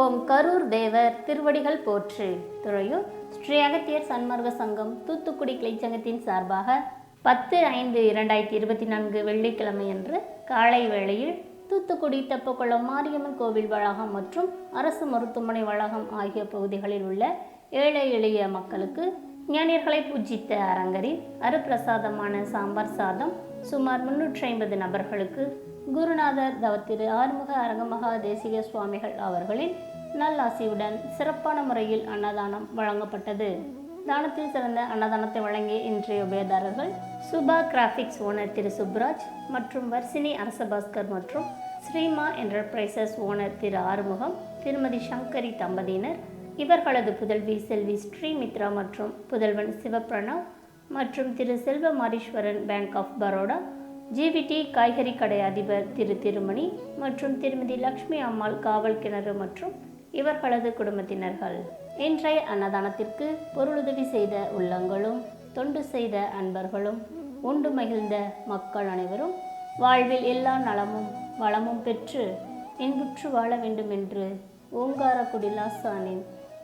ஓம் கரூர் தேவர் திருவடிகள் போற்று. துறையூர் ஸ்ரீ அகத்தியர் சன்மார்க்க சங்கம் தூத்துக்குடி கிளைச்சங்கத்தின் சார்பாக பத்து ஐந்து இரண்டாயிரத்தி இருபத்தி நான்கு வெள்ளிக்கிழமையன்று காலை வேளையில் தூத்துக்குடி தெப்பக்குளம் மாரியம்மன் கோவில் வளாகம் மற்றும் அரசு மருத்துவமனை வளாகம் ஆகிய பகுதிகளில் உள்ள ஏழை எளிய மக்களுக்கு ஞானியர்களை பூஜித்த அரங்கரின் அருப்பிரசாதமான சாம்பார் சாதம் சுமார் முன்னூற்றி ஐம்பது நபர்களுக்கு குருநாதர் தவத்திரு ஆறுமுக அரங்கமகா தேசிக சுவாமிகள் அவர்களின் நல்லாசியுடன் சிறப்பான முறையில் அன்னதானம் வழங்கப்பட்டது. தானத்தில் சிறந்த அன்னதானத்தை வழங்கிய இன்றைய உபயதாரர்கள் சுபா கிராஃபிக்ஸ் ஓனர் திரு சுப்ராஜ் மற்றும் வர்சினி அரசபாஸ்கர் மற்றும் ஸ்ரீமா என்டர்பிரைசஸ் ஓனர் திரு ஆறுமுகம் திருமதி சங்கரி தம்பதியினர் இவர்களது புதல்வி செல்வி ஸ்ரீமித்ரா மற்றும் புதல்வன் சிவபிரணவ் மற்றும் Thiru Selva Mariswaran bank of Baroda GVD காய்கறி கடை அதிபர் திரு திருமணி மற்றும் திருமதி லக்ஷ்மி அம்மாள் காவல் கிணறு மற்றும் இவர்களது குடும்பத்தினர்கள். இன்றைய அன்னதானத்திற்கு பொருளுதவி செய்த உள்ளங்களும் தொண்டு செய்த அன்பர்களும் உண்டு மகிழ்ந்த மக்கள் அனைவரும் வாழ்வில் எல்லா நலமும் வளமும் பெற்று இன்புற்று வாழ வேண்டும் என்று ஓங்காரக்குடி லாசானின்